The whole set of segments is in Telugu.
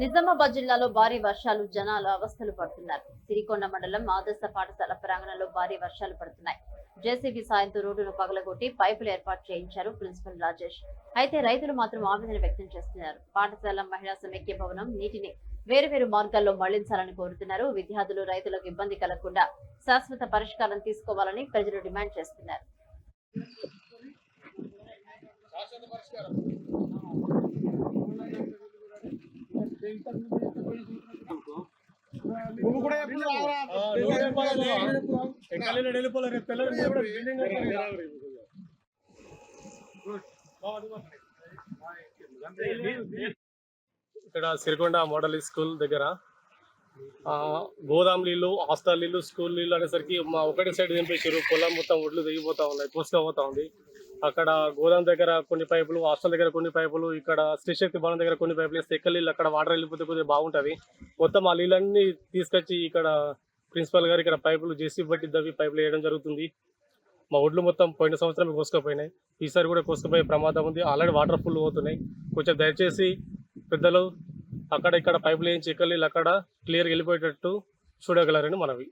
నిజామాబాద్ జిల్లాలో భారీ వర్షాలు జనాలు అవస్థలు పడుతున్నారు సిరికొండ మండలం ఆదర్శ పాఠశాల ప్రాంగణంలో భారీ వర్షాలు పడుతున్నాయి. జేసీబీ సాయంతో రోడ్డును పగలగొట్టి పైపులు ఏర్పాటు చేయించారు ప్రిన్సిపల్ రాజేష్. అయితే రైతులు మాత్రం ఆవేదన వ్యక్తం చేస్తున్నారు. పాఠశాల మహిళా సమైక్య భవనం నీటిని వేరువేరు మార్గాల్లో మళ్ళించాలని కోరుతున్నారు. విద్యార్థులు రైతులకు ఇబ్బంది కలగకుండా శాశ్వత పరిష్కారం తీసుకోవాలని ప్రజలు డిమాండ్ చేస్తున్నారు. నువ్వు కూడా వెళ్ళిపోలే రేపు బిల్డింగ్ ఇక్కడ సిరికొండ మోడల్ స్కూల్ దగ్గర గోదాం నీళ్ళు హాస్టల్ నీళ్ళు స్కూల్ నీళ్ళు అనేసరికి మా ఒకటి సైడ్ దింపేసారు పొలం మొత్తం ఒడ్లు దిగిపోతా ఉన్నాయి పోసుకపోతా ఉంది. అక్కడ గోదాం దగ్గర కొన్ని పైపులు హాస్టల్ దగ్గర కొన్ని పైపులు ఇక్కడ శ్రీశక్తి భవనం దగ్గర కొన్ని పైపులు వేస్తే ఎక్కడ నీళ్ళు అక్కడ వాటర్ వెళ్ళిపోతే కొద్దిగా బాగుంటుంది. మొత్తం ఆ నీళ్ళన్నీ తీసుకొచ్చి ఇక్కడ ప్రిన్సిపల్ గారు ఇక్కడ పైపులు జేసీ బట్టి దవ్వి పైపులు వేయడం జరుగుతుంది. మా ఒడ్లు మొత్తం పోయిన సంవత్సరం కోసుకుపోయినాయి. ఈసారి కూడా కోసుకుపోయే ప్రమాదం ఉంది. ఆల్రెడీ వాటర్ ఫుల్ అవుతున్నాయి కొంచెం దయచేసి పెద్దలు అక్కడ ఇక్కడ పైపులు వేయించి ఎక్కడ నీళ్ళు అక్కడ క్లియర్గా వెళ్ళిపోయేటట్టు చూడగలరని మనవి.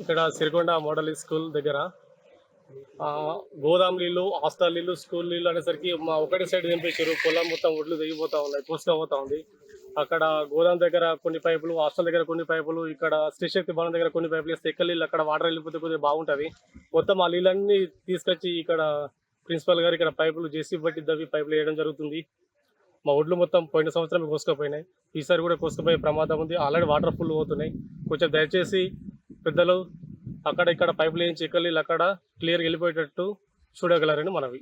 ఇక్కడ సిరికొండ మోడల్ స్కూల్ దగ్గర గోదాం నీళ్ళు హాస్టల్ నీళ్ళు స్కూల్ నీళ్ళు అనేసరికి మా ఒకటి సైడ్ దింపేసారు పొలం మొత్తం ఒడ్లు తెగిపోతా ఉన్నాయి పోసుకపోతా ఉంది. అక్కడ గోదాం దగ్గర కొన్ని పైపులు హాస్టల్ దగ్గర కొన్ని పైపులు ఇక్కడ శ్రీశక్తి భవనం దగ్గర కొన్ని పైపులు వేస్తే ఎక్కడ నీళ్ళు అక్కడ వాటర్ వెళ్ళిపోతే కొద్దిగా బాగుంటుంది మొత్తం ఆ నీళ్ళన్నీ తీసుకొచ్చి ఇక్కడ ప్రిన్సిపల్ గారు ఇక్కడ పైపులు జేసీ బట్టి దవ్వి పైపులు వేయడం జరుగుతుంది. మా ఒడ్లు మొత్తం పోయిన సంవత్సరం కోసుకుపోయినాయి. ఈసారి కూడా కోసుకుపోయే ప్రమాదం ఉంది. ఆల్రెడీ వాటర్ ఫుల్ అవుతున్నాయి కొంచెం దయచేసి పెద్దలు అక్కడ ఇక్కడ పైప్ లైన్ ఎక్కడ అక్కడ క్లియర్ వెళ్ళిపోయేటట్టు చూడగలరని మనవి.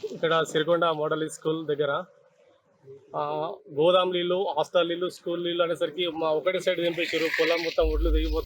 ఇక్కడ సిరికొండ మోడల్ స్కూల్ దగ్గర ఆ, గోదాం నీళ్ళు హాస్టల్ నీళ్ళు స్కూల్ నీళ్ళు అనేసరికి మా ఒకటి సైడ్ దింపేసారు పొలం మొత్తం ఒడ్లు దిగిపోతా